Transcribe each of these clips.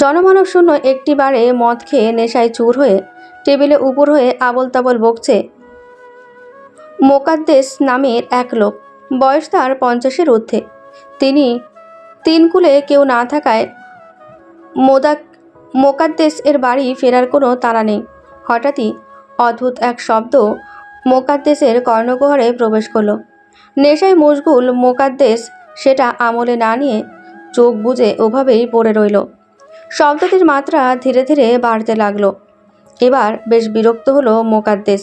জনমানব শূন্য একটি বারে মদ খেয়ে নেশায় চুর হয়ে টেবিলে উপর হয়ে আবল তাবল বকছে। মোকাদ্দেস নামের এক লোক। বয়স তার পঞ্চাশের ঊর্ধ্বে। তিনি তিন কুলে কেউ না থাকায় মোদাক মোকাদ্দেস এর বাড়ি ফেরার কোনো তাড়া নেই। হঠাৎই অদ্ভুত এক শব্দ মোকাদ্দেসের কর্ণগহরে প্রবেশ করল। নেশায় মশগুল মোকাদ্দেস সেটা আমলে না নিয়ে চোখ বুজে ওভাবেই পড়ে রইল। শব্দটির মাত্রা ধীরে ধীরে বাড়তে লাগল। এবার বেশ বিরক্ত হলো মোকাদ্দেস।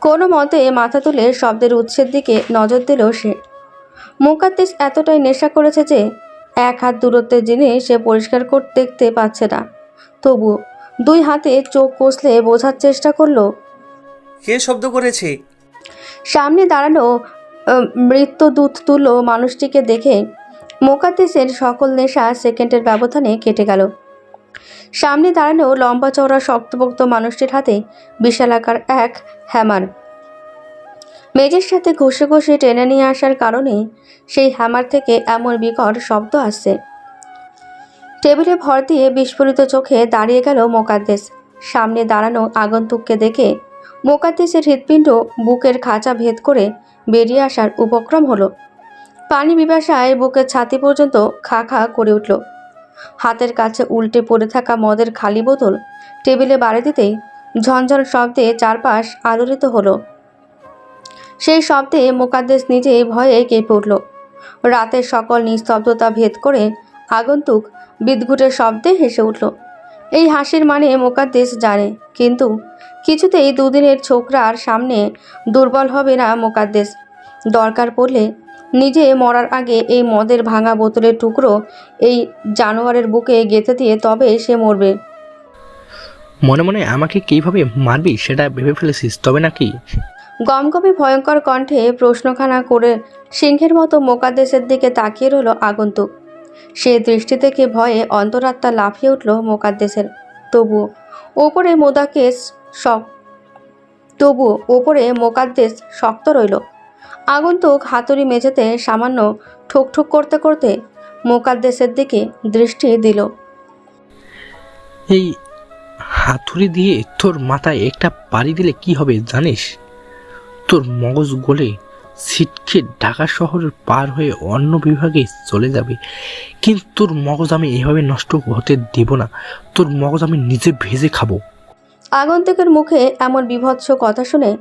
কোনো মতে মাথা তুলে শব্দের উৎসের দিকে নজর দিল সে। মোকাদ্দেস এতটাই নেশা করেছে যে এক হাত দূরত্বের জিনিস সে পরিষ্কার করতে দেখতে পাচ্ছে না। তবু দুই হাতে চোখ কষলে বোঝার চেষ্টা করল কে শব্দ করেছে? সামনে দাঁড়ানো মৃত্যুদূত তুল্য মানুষটিকে দেখে মোকাদ্দেসের সকল নেশা সেকেন্ডের ব্যবধানে কেটে গেল। সামনে দাঁড়ানো লম্বা চওড়া শক্তপোক্ত মানুষটির হাতে বিশালাকার এক হ্যামার। মেজের সাথে ঘষে ঘষে টেনে নিয়ে আসার কারণে সেই হ্যামার থেকে এমন বিকট শব্দ আসছে। টেবিলে ভর দিয়ে বিস্ফোরিত চোখে দাঁড়িয়ে গেল মোকাদ্দেস। সামনে দাঁড়ানো আগন্তুককে দেখে মোকাদ্দেসের হৃৎপিণ্ড বুকের খাঁচা ভেদ করে বেরিয়ে আসার উপক্রম হলো। পানি বিবাসায় বুকের ছাতি পর্যন্ত খা খা করে উঠল। হাতের কাছে উল্টে পড়ে থাকা মদের খালি বোতল টেবিলে বাড়ি দিতেই ঝনঝন শব্দে চারপাশ আলোড়িত হলো। সেই শব্দে মোকাদ্দেস নিজে ভয়ে কেঁপে উঠল। রাতের সকল নিস্তব্ধতা ভেদ করে আগন্তুক বিদঘুটের শব্দে হেসে উঠল। এই হাসির মানে মোকাদ্দেস জানে কিন্তু কিছুতেই দুদিনের ছোকরার সামনে দুর্বল হবে না মোকাদ্দেস। দরকার পড়লে নিজে মরার আগে এই মদের ভাঙা বোতলের টুকরো এই জানোয়ারের বুকে গেঁথে দিয়ে তবে সে মরবে। মনে মনে আমাকে কীভাবে মারবি সেটা ভেবে ফেলেছিস তবে নাকি? গমগমে ভয়ঙ্কর কণ্ঠে প্রশ্নখানা করে সিংহের মতো মোকাদ্দেসের দিকে তাকিয়ে রইল আগন্তুক। সে দৃষ্টি থেকে ভয়ে অন্তরাত্মা লাফিয়ে উঠল মোকাদ্দেসের তবুও ওপরে মোদাকেস শক তবুও ওপরে মোকাদ্দেস শক্ত রইল। আগন্তুক হাতুড়ি মেঝেতে সামান্য ঠুকঠুক করতে করতে মোকাদ্দেসের দিকে দৃষ্টি দিল। এই হাতুড়ি দিয়ে তোর মাথায় একটা বাড়ি দিলে কি হবে জানিস? তোর মগজ গলে ছিটকে ঢাকা শহরের পার হয়ে অন্য বিভাগে চলে যাবে। কিন্তু তোর মগজ আমি এভাবে নষ্ট হতে দেব না। তোর মগজ আমি নিজে ভেজে খাব। আগন্তুকের মুখে এমন বিভৎস কথা শুনে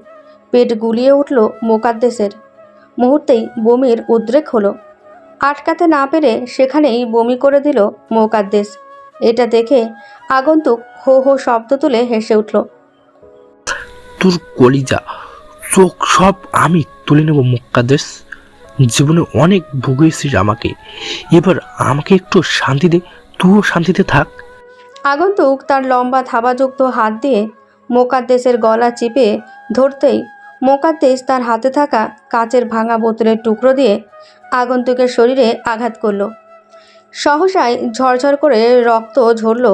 পেট গুলিয়ে উঠল মোকাদ্দেসের। মুহূর্তেই বমির উদ্রেক হলো। আটকাতে না পেরে সেখানেই বমি করে দিল মোকাদ্দেস। এটা দেখে আগন্তুক হো হো শব্দ তুলে হেসে উঠল। তোর কলিজা চোখ সব আমি তুলে নেব মুক্কাদেশ জীবনে অনেক ভুগিয়েছিস আমাকে। এবার আমাকে একটু শান্তি দে, তুইও শান্তিতে থাক। আগন্তুক তার লম্বা থাবাযুক্ত হাত দিয়ে মোকাদ্দেসের গলা চিপে ধরতেই মোকাদ্দেস তার হাতে থাকা কাচের ভাঙা বোতলের টুকরো দিয়ে আগন্তুকের শরীরে আঘাত করল। সহসায় ঝরঝর করে রক্ত ঝরল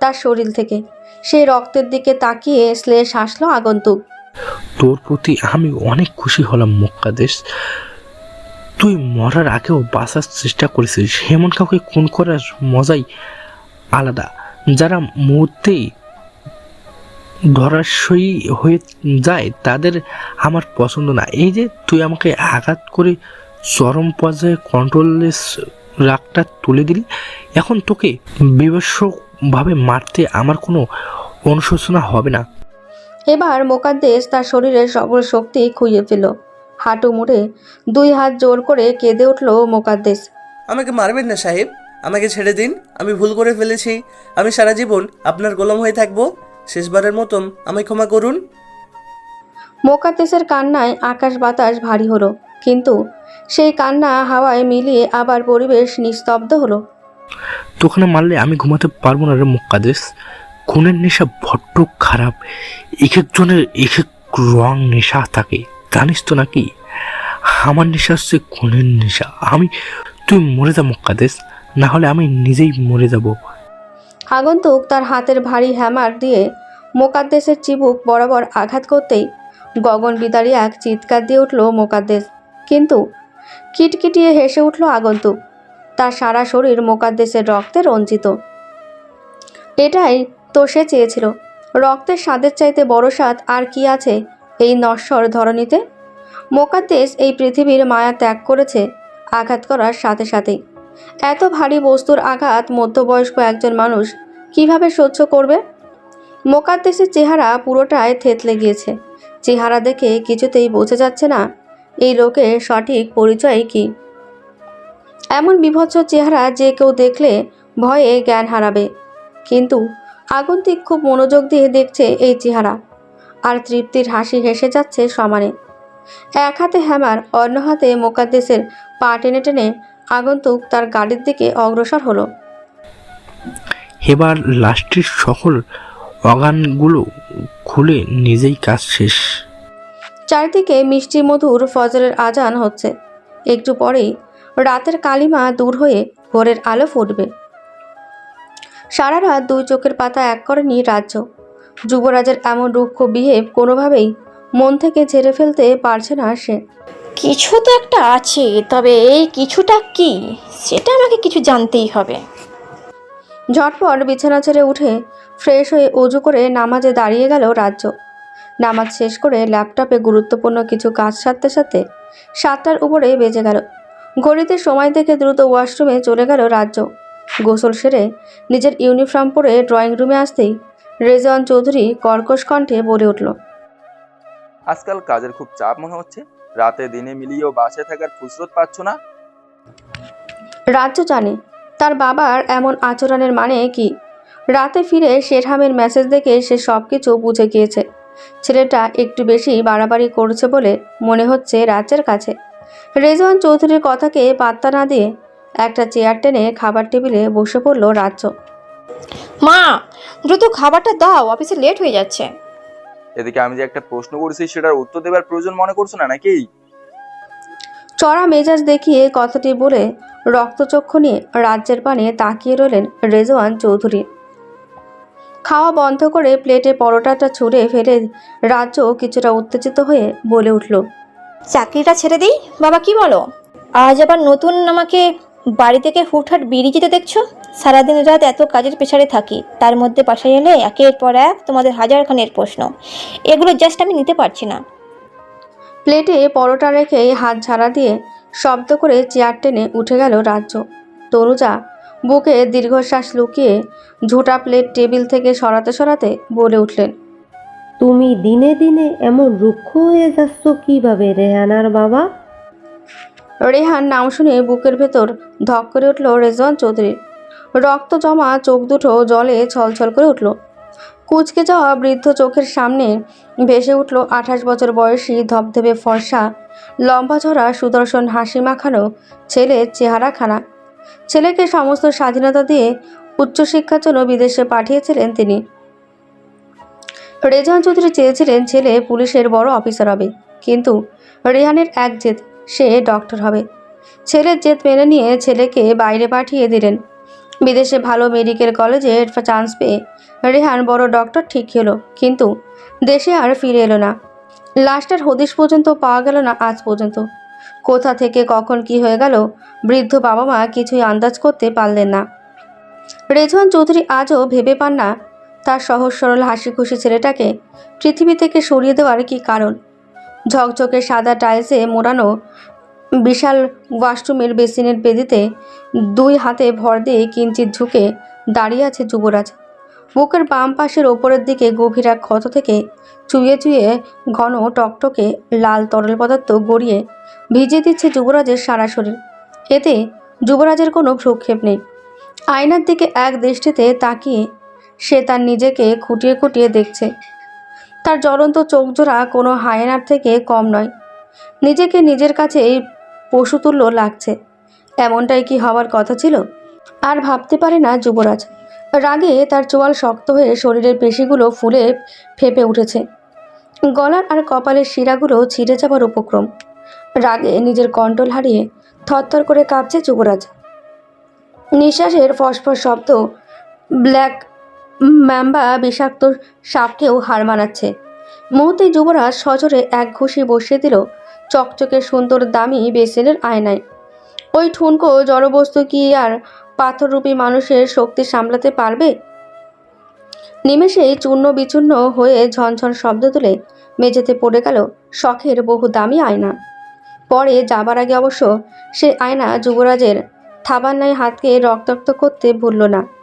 তার শরীর থেকে। সেই রক্তের দিকে তাকিয়ে শ্লেষ হাসলো আগন্তুক। তোর প্রতি আমি অনেক খুশি হলাম মুক্কাদেশ তুই মরার আগেও বাঁচার চেষ্টা করেছিস। এমন কাউকে খুন করার মজাই আলাদা। যারা মুহূর্তেই ধরাশয়ী হয়ে যায়, তাদের আমার পছন্দ না। এই যে তুই আমাকে আঘাত করে চরম পর্যায়ে কন্ট্রোলের রাগটা তুলে দিলি, এখন তোকে বিভৎসভাবে মারতে আমার কোনো অনুশোচনা হবে না। এবার মোকাদ্দেস তার শরীরের সবল শক্তি খুইয়ে ফেল হাঁটু মুড়ে দুই হাত জোর করে কেঁদে উঠল মোকাদ্দেস। আমাকে মারবেন না সাহেব আমাকে ছেড়ে দিন আমি ভুল করে ফেলেছি। আমি সারা জীবন আপনার গোলাম হয়ে থাকব। শেষবারের মতন আমায় ক্ষমা করুন। মোকাদ্দেসের কান্নায় আকাশ বাতাস ভারী হলো কিন্তু সেই কান্না হাওয়ায় মিলিয়ে আবার পরিবেশ নিস্তব্ধ হলো। তোখানে মারলে আমি ঘুমাতে পারব না রে মুক্কাদেশ খুনের নেশা বড্ড খারাপ। এক একজনের এক এক রং নেশা থাকে। জানিস তো নাকি? আমার নেশা হচ্ছে খুনের নেশা। আমি তুই মরে যা মুক্কাদেশ না হলে আমি নিজেই মরে যাব। আগন্তুক তার হাতের ভারী হ্যামার দিয়ে মোকাদ্দেশের চিবুক বরাবর আঘাত করতেই গগন বিদারি এক চিৎকার দিয়ে উঠল মোকাদ্দেশ কিন্তু কিটকিটিয়ে হেসে উঠল আগন্তুক। তার সারা শরীর মোকাদ্দেশের রক্তে রঞ্জিত। এটাই তো সে চেয়েছিল। রক্তের স্বাদের চাইতে বড় স্বাদ আর কি আছে এই নশ্বর ধরনীতে মোকাদ্দেস এই পৃথিবীর মায়া ত্যাগ করেছে আঘাত করার সাথে সাথেই। এত ভারী বস্তুর আঘাত মধ্যবয়স্ক একজন মানুষ কীভাবে সহ্য করবে? মোকাদ্দেসের চেহারা পুরোটাই থেতলে গিয়েছে। চেহারা দেখে কিছুতেই বোঝা যাচ্ছে না, এই লোকের সঠিক পরিচয় কি? এমন বিভৎস চেহারা যে কেউ দেখলে ভয়ে জ্ঞান হারাবে। কিন্তু আগন্তিক খুব মনোযোগ দিয়ে দেখছে এই চেহারা। আর তৃপ্তির হাসি হেসে যাচ্ছে সমানে। এক হাতে হ্যামার অন্য হাতে মোকাদ্দেসের পা টেনে টেনে আগন্তুক তার গাড়ির দিকে অগ্রসর হলো। এবার লাস্টের সকল অগানগুলো খুলে নিজেই কাজ শেষ। চারিদিকে মিষ্টি মধুর ফজরের আজান হচ্ছে। একটু পরেই রাতের কালিমা দূর হয়ে ভোরের আলো ফুটবে। সারা রাত দুই চোখের পাতা এক করেনি রাজ্য। যুবরাজের এমন রুক্ষ বিহেভ কোনোভাবেই মন থেকে ঝেড়ে ফেলতে পারছে না সে। কিছু তো একটা আছে তবে এই কিছুটা কি সেটা আমাকে কিছু জানতেই হবে। ঝটপট বিছানা ছেড়ে উঠে ফ্রেশ হয়ে উজু করে নামাজে দাঁড়িয়ে গেল রাজ্য। নামাজ শেষ করে ল্যাপটপে গুরুত্বপূর্ণ কিছু কাজ সারতে সাথে সাতটার উপরে বেজে গেল। ঘড়িতে সময় দেখে দ্রুত ওয়াশরুমে চলে গেল রাজ্য। গোসল সেরে নিজের ইউনিফর্ম পরে ড্রয়িং রুমে আসতেই রেজওয়ান চৌধুরী কর্কশ কণ্ঠে বলে উঠল আজকাল কাজের খুব চাপ মনে হচ্ছে। রাতে দিনে মিলিয়েও বাসায় থাকার ফুসরত পাচ্ছ না? রাজ্য জানে তার বাবার এমন আচরণের মানে কি? রাতে ফিরে শেরহামের মেসেজ দেখে সে সব কিছু বুঝে গিয়েছে। ছেলেটা একটু বেশি বাড়াবাড়ি করছে বলে মনে হচ্ছে রাজ্যের কাছে। রেজওয়ান চৌধুরীর কথাকে পাত্তা না দিয়ে একটা চেয়ার টেনে খাবার টেবিলে বসে পড়ল রাজ্য। মা দ্রুত খাবারটা দাও অফিসে লেট হয়ে যাচ্ছে। এদিকে আমি যে একটা প্রশ্ন করেছি সেটার উত্তর দেবার প্রয়োজন মনে করছ না নাকি? চড়া মেজাজ দেখিয়ে কথাটি বলে রক্তচক্ষু নিয়ে রাজ্যের পানে তাকিয়ে রইলেন রেজওয়ান চৌধুরী। খাওয়া বন্ধ করে প্লেটে পরোটাটা ছুঁড়ে ফেলে রাজ্য কিছুটা উত্তেজিত হয়ে বলে উঠল চাকরিটা ছেড়ে দিই? বাবা কি বলো? আজ আবার নতুন আমাকে বাড়ি থেকে হুটহাট বেরিয়ে যেতে দেখছ? সারাদিন রাত এত কাজের পেছারে থাকি তার মধ্যে বাসায় এলে একের পর এক তোমাদের হাজারখানের প্রশ্ন। এগুলো জাস্ট আমি নিতে পারছি না। প্লেটে পরোটা রেখে হাত ঝাড়া দিয়ে শব্দ করে চেয়ার টেনে উঠে গেল রাজ্য। তরুজা বুকে দীর্ঘশ্বাস লুকিয়ে ঝুটা প্লেট টেবিল থেকে সরাতে সরাতে বলে উঠলেন তুমি দিনে দিনে এমন রুক্ষ হয়ে যাচ্ছ কীভাবে রেহানার বাবা? রেহান নাম শুনে বুকের ভেতর ধক করে উঠল রেজওয়ান চৌধুরী। রক্ত জমা চোখ দুটো জলে ছলছল করে উঠল। কুচকে যাওয়া বৃদ্ধ চোখের সামনে ভেসে উঠল আঠাশ বছর বয়সী ধবধবে ফর্সা, লম্বা ছড়া সুদর্শন হাসি মাখানো ছেলের চেহারাখানা। ছেলেকে সমস্ত স্বাধীনতা দিয়ে উচ্চশিক্ষার জন্য বিদেশে পাঠিয়েছিলেন তিনি। রেজান চৌধুরী চেয়েছিলেন ছেলে পুলিশের বড় অফিসার হবে, কিন্তু রেহানের এক জেদ সে ডক্টর হবে। ছেলের জেদ মেনে নিয়ে ছেলেকে বাইরে পাঠিয়ে দিলেন। বিদেশে ভালো মেডিকেল কলেজে চান্স পেয়ে রেহান বড় ডক্টর ঠিক হলো, কিন্তু দেশে আর ফিরে এলো না। লাস্টের হদিশ পর্যন্ত পাওয়া গেল না আজ পর্যন্ত। কোথা থেকে কখন কি হয়ে গেল বৃদ্ধ বাবা মা কিছুই আন্দাজ করতে পারলেন না। রেজওয়ান চৌধুরী আজও ভেবে পান না তার সহজ সরল হাসি খুশি ছেলেটাকে পৃথিবী থেকে সরিয়ে দেওয়ার কি কারণ। ঝকঝকে সাদা টাইলসে মোড়ানো বিশাল ওয়াশরুমের বেসিনের বেদিতে দুই হাতে ভর দিয়ে কিঞ্চিত ঝুঁকে দাঁড়িয়ে আছে যুবরাজ। বুকের বাম পাশের ওপরের দিকে গভীর এক ক্ষত থেকে চুইয়ে চুইয়ে ঘন টকটকে লাল তরল পদার্থ গড়িয়ে ভিজিয়ে দিচ্ছে যুবরাজের সারা শরীর। এতে যুবরাজের কোনো ভ্রুক্ষেপ নেই। আয়নার দিকে এক দৃষ্টিতে তাকিয়ে সে তার নিজেকে খুঁটিয়ে খুঁটিয়ে দেখছে। তার জ্বলন্ত চোখজোড়া কোনো হায়নার থেকে কম নয়। নিজেকে নিজের কাছে পশুতুল্য লাগছে। এমনটাই কি হওয়ার কথা ছিল? আর ভাবতে পারে না যুবরাজ। রাগে তার চোয়াল শক্ত হয়ে শরীরের পেশিগুলো ফুলে ফেপে উঠেছে। গলার আর কপালের শিরাগুলো ছিঁড়ে যাবার উপক্রম। রাগে নিজের কন্ট্রোল হারিয়ে থরথর করে কাঁপছে যুবরাজ। নিঃশ্বাসের ফসফস শব্দ, ব্ল্যাক ম্যাম্বা বিষাক্ত সাপকেও হার মানাচ্ছে। মুহূর্তে যুবরাজ সজোরে এক ঘুষি বসিয়ে দিল চকচকে সুন্দর দামি বেসিনের আয়নায়। ওই ঠুনকো জড়বস্তু কি আর পাথররূপী মানুষের শক্তি সামলাতে পারবে? নিমেষেই চূর্ণ বিচূর্ণ হয়ে ঝনঝন শব্দ তুলে মেঝেতে পড়ে গেল শখের বহু দামি আয়না। পরে যাবার আগে অবশ্য সে আয়না যুবরাজের থাবান্নায় হাতকে রক্তাক্ত করতে ভুলল না।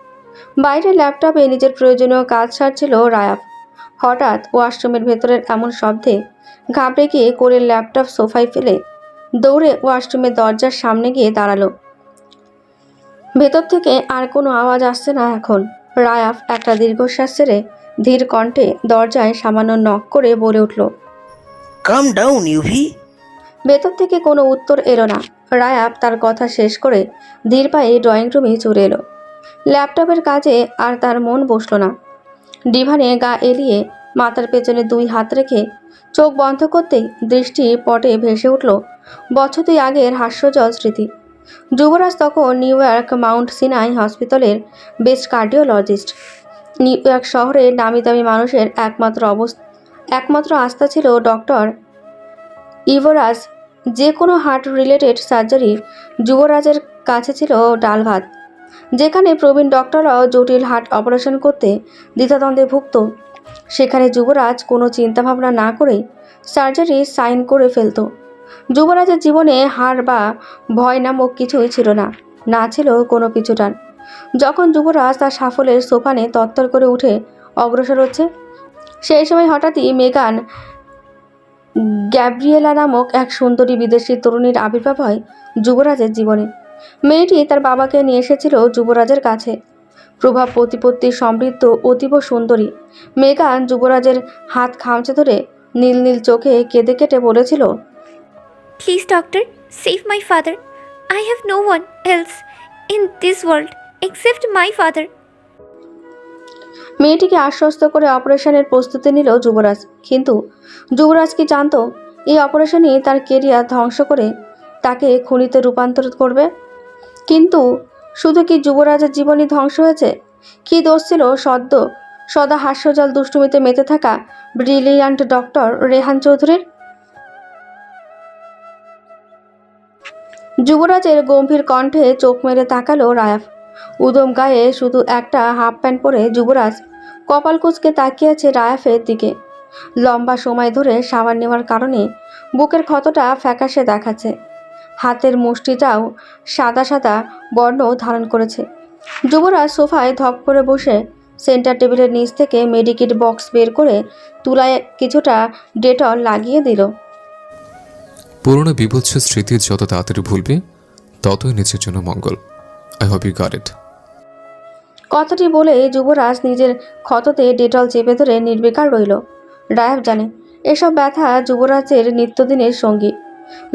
বাইরে ল্যাপটপে নিজের প্রয়োজনীয় কাজ সারছিল রায়াফ। হঠাৎ ওয়াশরুমের ভেতরের এমন শব্দে ঘাবড়ে গিয়ে কোলের ল্যাপটপ সোফায় ফেলে দৌড়ে ওয়াশরুমের দরজার সামনে গিয়ে দাঁড়াল। ভেতর থেকে আর কোনো আওয়াজ আসছে না এখন। রায়াফ একটা দীর্ঘশ্বাস ছেড়ে ধীর কণ্ঠে দরজায় সামান্য নক করে বলে উঠল কাম ডাউন ইউভি ভেতর থেকে কোনো উত্তর এলো না। রায়াব তার কথা শেষ করে ধীর পায়ে ড্রয়িং রুমে চলে এলো। ল্যাপটপের কাজে আর তার মন বসল না। ডিভানে গা এলিয়ে মাথার পেছনে দুই হাত রেখে চোখ বন্ধ করতেই দৃষ্টি পটে ভেসে উঠল বছর দুই আগের হাস্যজল স্মৃতি। যুবরাজ তখন নিউ ইয়র্ক মাউন্ট সিনাই হসপিটালের বেস্ট কার্ডিওলজিস্ট। নিউ ইয়র্ক শহরের নামি দামি মানুষের একমাত্র অবস্থা, একমাত্র আস্থা ছিল ডক্টর ইভরাজ যে কোনো হার্ট রিলেটেড সার্জারি যুবরাজের কাছে ছিল ডাল ভাত। যেখানে প্রবীণ ডক্টররাও জটিল হার্ট অপারেশন করতে দ্বিধাদ্বন্দ্বে ভুগত সেখানে যুবরাজ কোনো চিন্তাভাবনা না করে সার্জারি সাইন করে ফেলত। যুবরাজের জীবনে হার বা ভয় নামক কিছুই ছিল না না ছিল কোনো পিছুটান যখন যুবরাজ তার সাফল্যের সোফানে তত্তর করে উঠে অগ্রসর হচ্ছে, সেই সময় হঠাৎই মেগান গ্যাব্রিয়েলা নামক এক সুন্দরী বিদেশি তরুণীর আবির্ভাব হয় যুবরাজের জীবনে। মেয়েটি তার বাবাকে নিয়ে এসেছিল যুবরাজের কাছে। প্রভাব প্রতিপত্তি সমৃদ্ধ অতীব সুন্দরী। মেগান যুবরাজের হাত খামচে ধরে নীল নীল চোখে কেঁদে কেটে বলেছিল please doctor, save my father I have no one else in this world except my father মেয়েটিকে আশ্বস্ত করে অপারেশনের প্রস্তুতি নিল যুবরাজ। কিন্তু যুবরাজ কি জানতো এই অপারেশনই তার কেরিয়ার ধ্বংস করে তাকে খুনিতে রূপান্তর করবে? কিন্তু শুধু কি যুবরাজের জীবনই ধ্বংস হয়েছে? কি দোষ ছিল সদ্য সদা হাস্যজল দুষ্টুমিতে মেতে থাকা ব্রিলিয়ান্ট ডক্টর রেহান চৌধুরীর? যুবরাজের গম্ভীর কণ্ঠে চোখ মেরে তাকালো রায়াফ। উদম গায়ে শুধু একটা হাফ প্যান্ট পরে যুবরাজ কপাল কুচকে তাকিয়ে আছে রায়াফের দিকে। লম্বা সময় ধরে সাবান নেওয়ার কারণে বুকের ক্ষতটা ফ্যাকাশে দেখাচ্ছে। হাতের মুষ্টিটাও সাদা সাদা বর্ণ ধারণ করেছে। যুবরাজ সোফায় ধপ করে বসে সেন্টার টেবিলের নিচ থেকে মেডিকেট বক্স বের করে তুলায় কিছুটা ডেটল লাগিয়ে দিল। পুরনো বিভৎস স্মৃতি যত তাড়াতাড়ি ভুলবে ততই নিজের জন্য মঙ্গল। I hope you got it কথাটি বলে যুবরাজ নিজের ক্ষততে ডেটল চেপে ধরে নির্বিকার রইল। রায়াব জানে এসব ব্যথা যুবরাজের নিত্যদিনের সঙ্গী।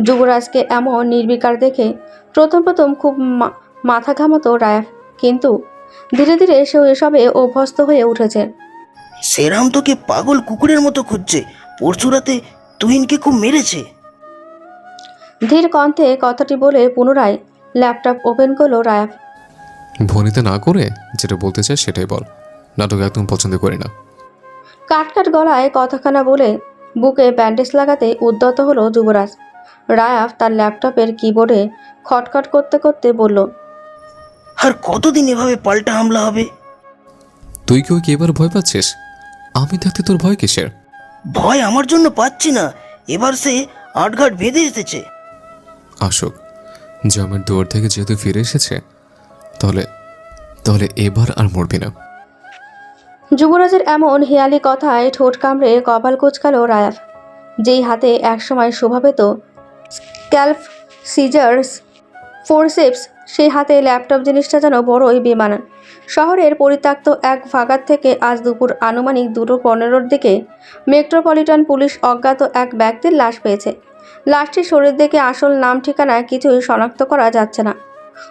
যুবরাজকে এমন নির্বিকার দেখে প্রথম প্রথম খুব মা- মাথা ঘামাতো রায়াব কিন্তু ধীরে ধীরে সেও এসবে অভ্যস্ত হয়ে উঠেছে। সেরাম তোকে পাগল কুকুরের মতো খুঁজছে। পরশু রাতে তুহিনকে খুব মেরেছে। ধীর কণ্ঠে কথাটি বলে পুনরায় ল্যাপটপ ওপেন করল রায়াব ভনিতে না করে যেটা বলতে চাই সেটাই বল। নাটক একদম পছন্দ করি না। কাটকাট গলায় কথাখানা বলে বুকে ব্যান্ডেজ লাগাতে উদ্যত হলো যুবরাজ। রায়াফ তার ল্যাপটপের কিবোর্ডে খটখট করতে করতে বলল আর কতদিন এভাবে পাল্টা হামলা হবে? তুই কি এবার ভয় পাচ্ছিস? আমি থাকতে তোর ভয় কিসের? ভয় আমার জন্য পাচ্ছি না। এবার সে আটঘাট বেঁধে এসেছে। আসুক জামের দুয়ার থেকে যেহেতু ফিরে এসেছে তাহলে তাহলে এবার আর মরবি না। যুবরাজের এমন হেয়ালি কথায় ঠোঁট কামড়ে কপাল কুচকালো রায়াফ। যেই হাতে একসময় শোভা পেত স্ক্যাল্প সিজার্স, ফোরসেপস, সেই হাতে ল্যাপটপ জিনিসটা যেন বড়ই বেমান শহরের পরিত্যক্ত এক ভাগাত থেকে আজ দুপুর আনুমানিক দুটো পনেরোর দিকে মেট্রোপলিটন পুলিশ অজ্ঞাত এক ব্যক্তির লাশ পেয়েছে। লাশটির শরীর দেখে আসল নাম ঠিকানা কিছুই শনাক্ত করা যাচ্ছে না।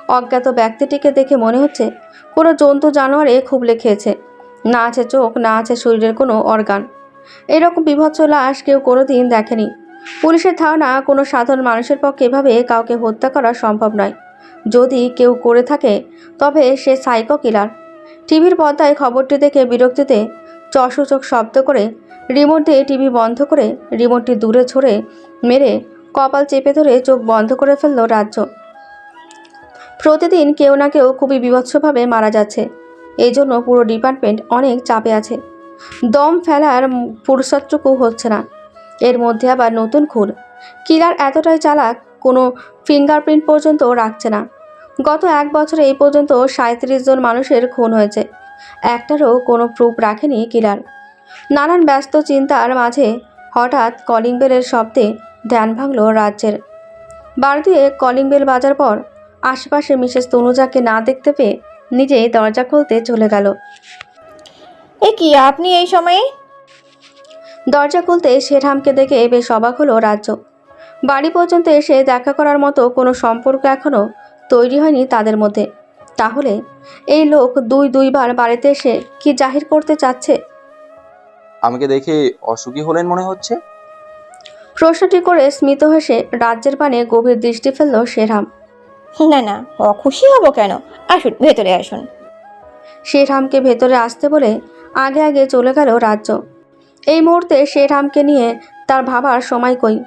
অজ্ঞাত ব্যক্তিটিকে দেখে মনে হচ্ছে কোনো জন্তু জানোয়ারে খুবলে খেয়েছে না আছে চোখ, না আছে শরীরের কোনো অর্গান। এরকম বিভৎস লাশ কেউ কোনোদিন দেখেনি। পুলিশের ধারণা, কোনো সাধারণ মানুষের পক্ষে এভাবে কাউকে হত্যা করা সম্ভব নয়। যদি কেউ করে থাকে, তবে সে সাইকো কিলার। টিভির পর্দায় খবরটি দেখে বিরক্তিতে চশোচোখ শব্দ করে রিমোট দিয়ে টিভি বন্ধ করে রিমোটটি দূরে ছড়ে মেরে কপাল চেপে ধরে চোখ বন্ধ করে ফেলল রাজ্য। প্রতিদিন কেউ না কেউ খুবই বিভৎসভাবে মারা যাচ্ছে। এই জন্য পুরো ডিপার্টমেন্ট অনেক চাপে আছে। দম ফেলার ফুরসতটুকু হচ্ছে না। এর মধ্যে আবার নতুন খুন। কিলার এতটাই চালাক, কোনো ফিঙ্গারপ্রিন্ট পর্যন্ত রাখছে না। গত এক বছরে এই পর্যন্ত সাঁত্রিশ জন মানুষের খুন হয়েছে। একটারও কোনো প্রুফ রাখেনি কিলার। নানান ব্যস্ত চিন্তার মাঝে হঠাৎ কলিং বেলের শব্দে ধ্যান ভাঙল রাজ্যের। বাড়িতে কলিং বেল বাজার পর আশেপাশে মিসেস তনুজাকে না দেখতে পেয়ে নিজেই দরজা খুলতে চলে গেল। এ কি, আপনি এই সময়ে দরজা খুলতে শেরহামকে দেখে বেশ অবাক হলো রাজ্য। বাড়ি পর্যন্ত এসে দেখা করার মতো কোনো সম্পর্ক এখনও তৈরি হয়নি তাদের মধ্যে। তাহলে এই লোক দুই দুইবার বাড়িতে এসে কি জাহির করতে চাচ্ছে? আমাকে দেখে অসুখী হলেন মনে হচ্ছে? প্রশ্নটি করে স্মিত হেসে রাজ্যের পানে গভীর দৃষ্টি ফেলল শেরহাম। না না অখুশি হব কেন? আসুন ভেতরে আসুন। শেরহামকে ভেতরে আসতে বলে আগে আগে চলে গেল রাজ্য। এই মুহূর্তে শেরহামকে নিয়ে তার ভাবার সময় কই?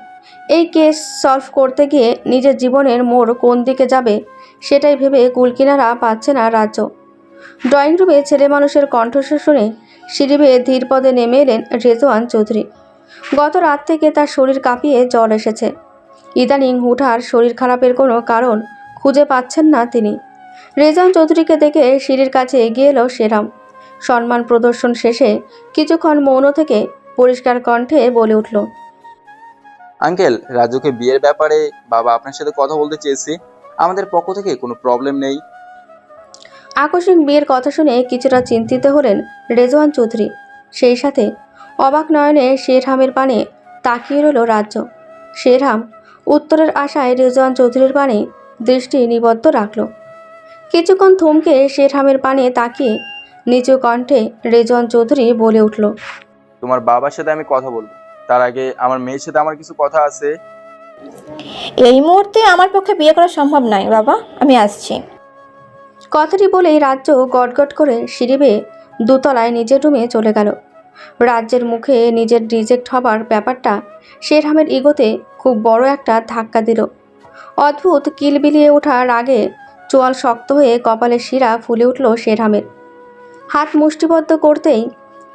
এই কেস সলভ করতে গিয়ে নিজের জীবনের মোড় কোন দিকে যাবে, সেটাই ভেবে কুলকিনারা পাচ্ছে না রাজ্য। ড্রয়িং রুমে ছেলে মানুষের কণ্ঠস্বর শুনে সিঁড়ি বেয়ে ধীর পদে নেমে এলেন রেজওয়ান চৌধুরী। গত রাত থেকে তার শরীর কাঁপিয়ে জ্বর এসেছে। ইদানিং হুঠার শরীর খারাপের কোনো কারণ খুঁজে পাচ্ছেন না তিনি। রেজান চৌধুরীকে দেখে সিঁড়ির কাছে এগিয়ে এলো সেরাম সম্মান প্রদর্শন শেষে কিছুক্ষণ মৌন থেকে পরিষ্কার কণ্ঠে বলে উঠল আঙ্কেল রাজুকে বিয়ের ব্যাপারে বাবা আপনার সাথে কথা বলতে চেয়েছি। আমাদের পক্ষ থেকে কোনো প্রবলেম নেই। আকস্মিক বিয়ের কথা শুনে কিছুটা চিন্তিত হলেন রেজওয়ান চৌধুরী। সেই সাথে অবাক নয়নে শেরহামের পানে তাকিয়ে রইল রাজ্য। শেরহাম উত্তরের আশায় রেজওয়ান চৌধুরীর পানে দৃষ্টি নিবদ্ধ রাখল। কিছুক্ষণ থমকে শেরহামের পানে তাকিয়ে নিচু কণ্ঠে রেজওয়ান চৌধুরী বলে উঠল তোমার বাবার সাথে আমি কথা বলব। তার আগে আমার মেয়ের সাথে আমার কিছু কথা আছে? এই মুহূর্তে আমার পক্ষে বিয়ে করা সম্ভব নয় বাবা। আমি আসছি। কথাটি বলেই রাজ্য গটগট করে সিঁড়ি বেয়ে দোতলায় নিজের রুমে চলে গেল। রাজ্যের মুখে নিজের রিজেক্ট হবার ব্যাপারটা শেরহামের ইগোতে খুব বড় একটা ধাক্কা দিল। অদ্ভুত কিলবিলিয়ে ওঠার আগে চোয়াল শক্ত হয়ে কপালের শিরা ফুলে উঠল শেরহামের। হাত মুষ্টিবদ্ধ করতেই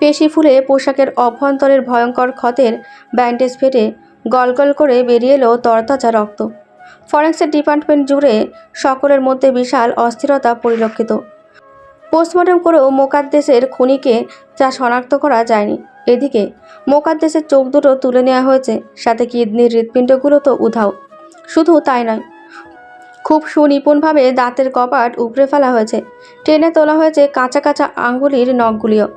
পেশি ফুলে পোশাকের অভ্যন্তরের ভয়ঙ্কর ক্ষতের ব্যান্ডেজ ফেটে গলগল করে বেরিয়ে এলো তরতাজা রক্ত। ফরেন্সিক ডিপার্টমেন্ট জুড়ে সকলের মধ্যে বিশাল অস্থিরতা পরিলক্ষিত। পোস্টমর্টম করেও মোকাদ্দেশের খুনিকে যা শনাক্ত করা যায়নি। এদিকে মোকাদ্দেসের চোখ দুটো তুলে নেওয়া হয়েছে, সাথে কিডনির হৃৎপিণ্ডগুলো তো উধাও। শুধু তাই নয় খুব সুনিপুণভাবে দাঁতের কপাট উপড়ে ফেলা হয়েছে। টেনে তোলা হয়েছে কাঁচা কাঁচা আঙ্গুলির নখগুলিও।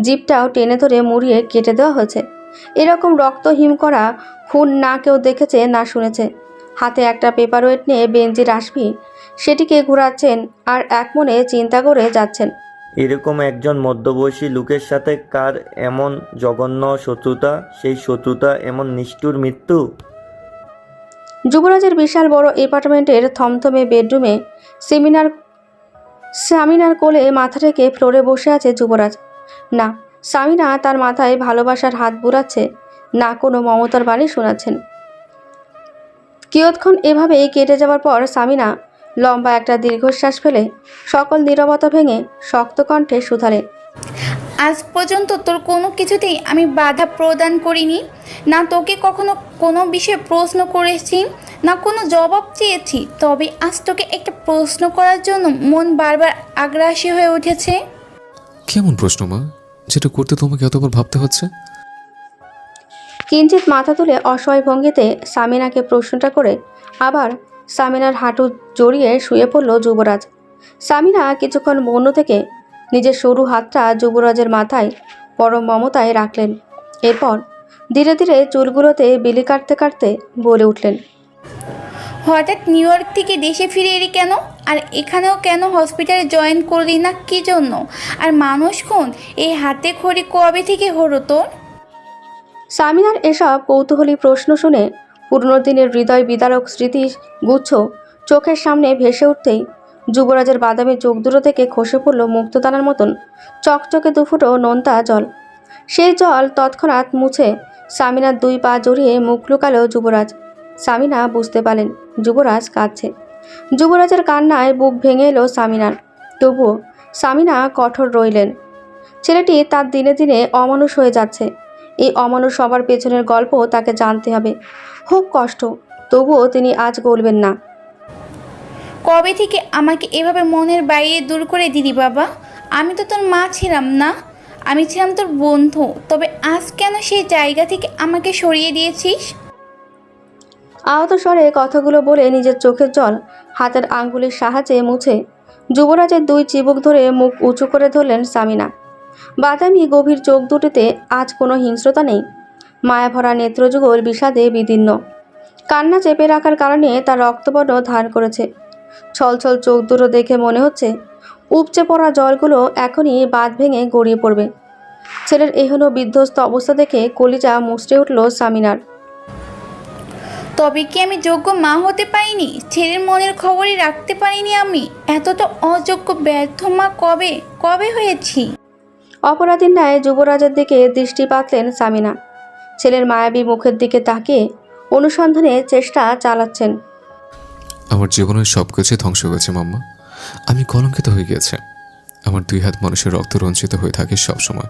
জিপটাও টেনে ধরে মুড়িয়ে কেটে দেওয়া হয়েছে। এরকম রক্ত হিম করা খুন না কেউ দেখেছে না শুনেছে। হাতে একটা পেপার ওয়েট নিয়ে বেঞ্জির আসবি সেটিকে ঘোরাচ্ছেন আর এক মনে চিন্তা করে যাচ্ছেন। এরকম একজন মধ্যবয়সী লোকের সাথে কার এমন জঘন্য শত্রুতা? সেই শত্রুতা এমন নিষ্ঠুর মৃত্যু? যুবরাজের বিশাল বড় অ্যাপার্টমেন্টের থমথমে বেডরুমে সেমিনার সামিনার কোলে মাথা রেখে ফ্লোরে বসে আছে যুবরাজ। না সামিনা তার মাথায় ভালোবাসার হাত বুড়াচ্ছে না কোনো মমতার বাণী শোনাচ্ছেন। কিয়ৎক্ষণ এভাবেই কেটে যাওয়ার পর সামিনা লম্বা একটা দীর্ঘশ্বাস ফেলে সকল নীরবতা ভেঙে শক্ত কণ্ঠে শুধালেন আজ পর্যন্ত তোর কোনো কিছুতেই আমি বাধা প্রদান করিনি। না তোকে কখনো কোনো বিষয়ে প্রশ্ন করেছি না কোনো জবাব চেয়েছি। তবে আজ তোকে একটা প্রশ্ন করার জন্য মন বারবার আগ্রাসী হয়ে উঠেছে। কেমন প্রশ্ন মা? যেটা করতে তোমাকে এতবার ভাবতে হচ্ছে? কিঞ্চিত মাথা তুলে অসহায় ভঙ্গিতে সামিনাকে প্রশ্নটা করে আবার সামিনার হাঁটু জড়িয়ে শুয়ে পড়ল যুবরাজ। সামিনা কিছুক্ষণ বন্য থেকে নিজের সরু হাতটা যুবরাজের মাথায় পরম মমতায় রাখলেন। এরপর ধীরে ধীরে চুলগুলোতে বিলি কাটতে কাটতে বলে উঠলেন হঠাৎ নিউ ইয়র্ক থেকে দেশে ফিরে এলি কেন? আর এখানেও কেন হসপিটালে জয়েন করলি না? কী জন্য? আর মানুষ খুন এই হাতে খড়ি কবে থেকে হলো তোর? সামিনার এসব কৌতূহলী প্রশ্ন শুনে পুরনো দিনের হৃদয় বিদারক স্মৃতি গুচ্ছ চোখের সামনে ভেসে উঠতেই যুবরাজের বাদামি চোখ দুটো থেকে খসে পড়ল মুক্তদানার মতন। চকচকে দুফুটো নোনতা জল। সেই জল তৎক্ষণাৎ মুছে সামিনার দুই পা জড়িয়ে মুখ লুকালো যুবরাজ। সামিনা বুঝতে পারলেন, যুবরাজ কাঁদছে। যুবরাজের কান্নায় বুক ভেঙে এলো সামিনার। তবুও সামিনা কঠোর রইলেন। ছেলেটি তার দিনে দিনে অমানুষ হয়ে যাচ্ছে। এই অমানুষ সবার পেছনের গল্প তাকে জানতে হবে। হোক কষ্ট, তবুও তিনি আজ গলবেন না। কবে থেকে আমাকে এভাবে মনের বাইরে দূর করে দিলি বাবা? আমি তো তোর মা ছিলাম না। আমি ছিলাম তোর বন্ধু। তবে আজ কেন সেই জায়গা থেকে আমাকে সরিয়ে দিয়েছিস? আহত স্বরে কথাগুলো বলে নিজের চোখের জল হাতের আঙ্গুলের সাহায্যে মুছে যুবরাজের দুই চিবুক ধরে মুখ উঁচু করে ধরলেন সামিনা। বাদামি গভীর চোখ দুটিতে আজ কোনো হিংস্রতা নেই। মায়াভরা নেত্রযুগল বিষাদে বিদীর্ণ। কান্না চেপে রাখার কারণে তার রক্তবর্ণ ধার করেছে। ছলছল চোখ দুটো দেখে মনে হচ্ছে উপচে পড়া জলগুলো এখনই বাঁধ ভেঙে গড়িয়ে পড়বে। ছেলের এহন বিধ্বস্ত অবস্থা দেখে কলিজা মুচড়ে উঠল সামিনার। তবে কি আমি যোগ্য মা হতে পারিনি? ছেলের মনের খবরই রাখতে পারিনি আমি। এতটা অযোগ্য ব্যর্থ মা কবে? কবে হয়েছি? অপরাধীর ন্যায় যুবরাজের দিকে দৃষ্টি পাতলেন সামিনা। ছেলের মায়াবী মুখের দিকে তাকিয়ে অনুসন্ধানের চেষ্টা চালাচ্ছেন। আমার জীবনের সব কিছু ধ্বংস হয়েছে, মাম্মা। আমি কলঙ্কিত হয়ে গিয়েছে। আমার দুই হাত মানুষের রক্ত রঞ্চিত হয়ে থাকে সবসময়।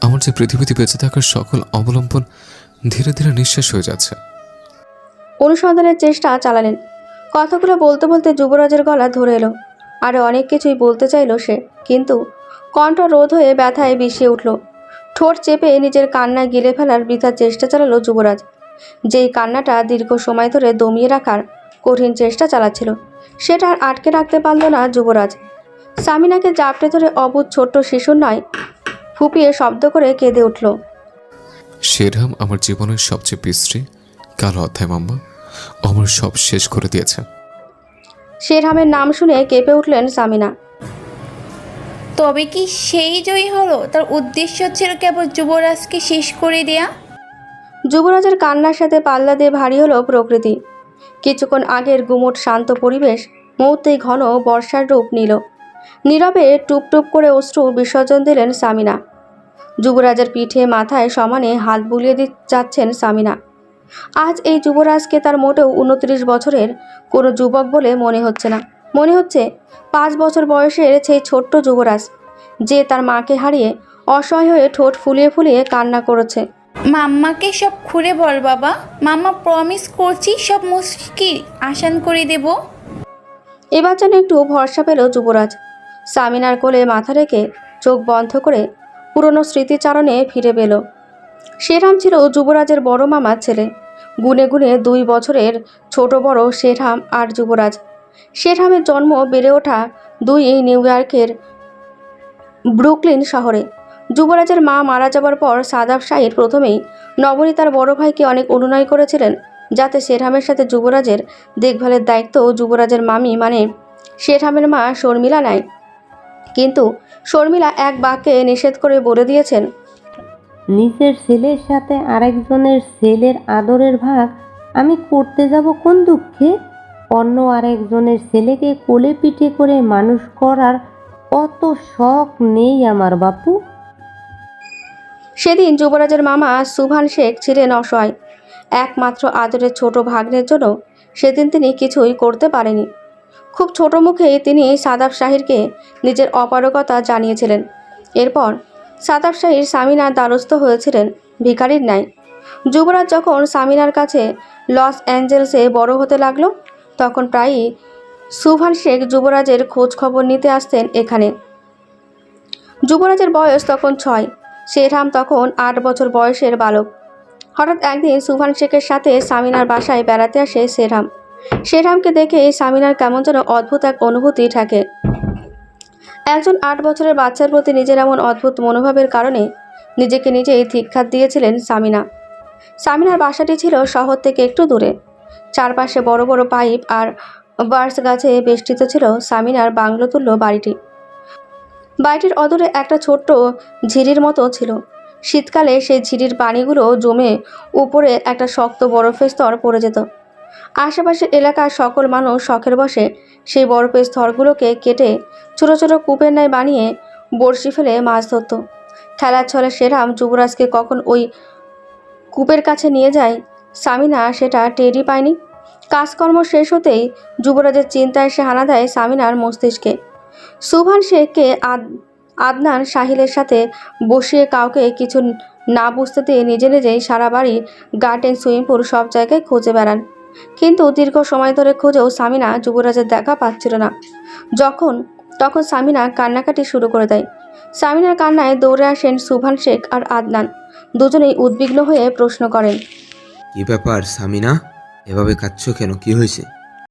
আমার যে পৃথিবীতে বেঁচে থাকার সকল অবলম্বন ধীরে ধীরে নিঃশেষ হয়ে যাচ্ছে। অনুসন্ধানের চেষ্টা চালালেন। কথাগুলো বলতে বলতে যুবরাজের গলা ধরে এলো। আরও অনেক কিছুই বলতে চাইল সে, কিন্তু কণ্ঠ রোধ হয়ে ব্যথায় বিষিয়ে উঠল। ঠোঁট চেপে নিজের কান্না গিলে ফেলার বৃথা চেষ্টা চালালো যুবরাজ। যেই কান্নাটা দীর্ঘ সময় ধরে দমিয়ে রাখার কঠিন চেষ্টা চালাচ্ছিল। সেটা আর আটকে রাখতে পারল না যুবরাজ। সামিনাকে জাপটে ধরে অবুধ ছোট্ট শিশুর নয় ফুপিয়ে শব্দ করে কেঁদে উঠল। শেরহাম আমার জীবনের সবচেয়ে বিশ্রী কালো অধ্যায় মাম্মা আমার সব শেষ করে দিয়েছে। শেরহামের নাম শুনে কেঁপে উঠলেন সামিনা। তবে কি সেই জয়ী হলো? তার উদ্দেশ্য ছিল কেবল যুবরাজকে শেষ করে দেয়া? যুবরাজের কান্নার সাথে পাল্লা দিয়ে ভারী হলো প্রকৃতি। কিছুক্ষণ আগের গুমোট শান্ত পরিবেশ মুহূর্তেই ঘন বর্ষার রূপ নিল। নীরবে টুপ টুপ করে অশ্রু বিসর্জন দিলেন সামিনা। যুবরাজের পিঠে মাথায় সমানে হাত বুলিয়ে দি যাচ্ছেন সামিনা। আজ এই যুবরাজকে তার মোটেও উনত্রিশ বছরের কোনো যুবক বলে মনে হচ্ছে না। মনে হচ্ছে পাঁচ বছর বয়সের সেই ছোট্ট যুবরাজ, যে তার মাকে হারিয়ে অসহায় হয়ে ঠোঁট ফুলিয়ে ফুলিয়ে কান্না করেছে। মাম্মাকে সব খুলে বল, বাবা। মাম্মা প্রমিস করছি সব মুশকিল আসান করে দেব। এবার যেন একটু ভরসা পেল যুবরাজ। সামিনার কোলে মাথা রেখে চোখ বন্ধ করে পুরনো স্মৃতিচারণে ফিরে পেল। শেরাম ছিল যুবরাজের বড় মামার ছেলে। গুনে গুনে দুই বছরের ছোট বড় শেরহাম আর যুবরাজ। শেরহামের জন্ম বেড়ে ওঠা দুই নিউ ইয়র্কের ব্রুকলিন শহরে। যুবরাজের মা মারা যাবার পর সাদাব শাহির প্রথমেই নবনীতার বড় ভাইকে অনেক অনুনয় করেছিলেন, যাতে শেরহামের সাথে যুবরাজের দেখভালের দায়িত্ব যুবরাজের মামি মানে শেরহামের মা শর্মিলা নেয়। কিন্তু শর্মিলা এক বাক্যে নিষেধ করে বলে দিয়েছেন, নিজের ছেলের সাথে আরেকজনের ছেলের আদরের ভাগ আমি করতে যাব কোন দুঃখে? অন্য আরেকজনের ছেলেকে কোলে পিঠে করে মানুষ করার অত শখ নেই আমার বাপু। সেদিন যুবরাজের মামা সুভান শেখ ছিলেন অসহায়। একমাত্র আদরের ছোট ভাগ্নের জন্য সেদিন তিনি কিছুই করতে পারেনি খুব ছোট মুখেই তিনি সাদাব শাহিরকে নিজের অপারগতা জানিয়েছিলেন। এরপর সাদাব শাহির সামিনার দ্বারস্থ হয়েছিলেন ভিখারির ন্যায়। যুবরাজ যখন সামিনার কাছে লস অ্যাঞ্জেলসে বড় হতে লাগল, তখন প্রায়ই সুভান শেখ যুবরাজের খোঁজ খবর নিতে আসতেন এখানে। যুবরাজের বয়স তখন ছয়। শেরহাম তখন আট বছর বয়সের বালক। হঠাৎ একদিন সুভান শেখের সাথে সামিনার বাসায় বেড়াতে আসে শেরহাম। শেরহামকে দেখে সামিনার কেমন যেন অদ্ভুত এক অনুভূতি থাকে। একজন আট বছরের বাচ্চার প্রতি নিজের এমন অদ্ভুত মনোভাবের কারণে নিজেকে নিজেই ধিক্ষাত দিয়েছিলেন সামিনা। সামিনার বাসাটি ছিল শহর থেকে একটু দূরে। চারপাশে বড় বড় পাইপ আর বার্স গাছে বেষ্টিত ছিল সামিনার বাংলো তুল্য বাড়িটি। বাড়িটির অদূরে একটা ছোট্ট ঝিরির মতো ছিল। শীতকালে সেই ঝিরির পানিগুলো জমে উপরে একটা শক্ত বরফের স্তর পড়ে যেত। আশেপাশের এলাকার সকল মানুষ শখের বসে সেই বরফের স্তরগুলোকে কেটে ছোটো ছোটো কূপের ন্যায় বানিয়ে বড়শি ফেলে মাছ ধরত। খেলার ছলে সেরাম যুবরাজকে কখন ওই কূপের কাছে নিয়ে যায়, সামিনা সেটা টেরই পায়নি। কাজকর্ম শেষ হতেই যুবরাজের চিন্তায় সে হানা দেয় সামিনার মস্তিষ্কে। সুভান শেখকে আদ আদনান সাহিলের সাথে বসিয়ে কাউকে কিছু না বুঝতে দিয়ে নিজে নিজেই সারা বাড়ি গার্ডেন সুইমিং পুল সব জায়গায় খুঁজে বেড়ান। কিন্তু দীর্ঘ সময় ধরে খুঁজেও সামিনা যুবরাজের দেখা পাচ্ছিল না। যখন, তখন সামিনা কান্নাকাটি শুরু করে দেয়। সামিনার কান্নায় দৌড়ে আসেন সুভান শেখ আর আদনান। দুজনেই উদ্বিগ্ন হয়ে প্রশ্ন করেন, কি ব্যাপার সামিনা? এভাবে কাঁদছো কেন? কি হয়েছে?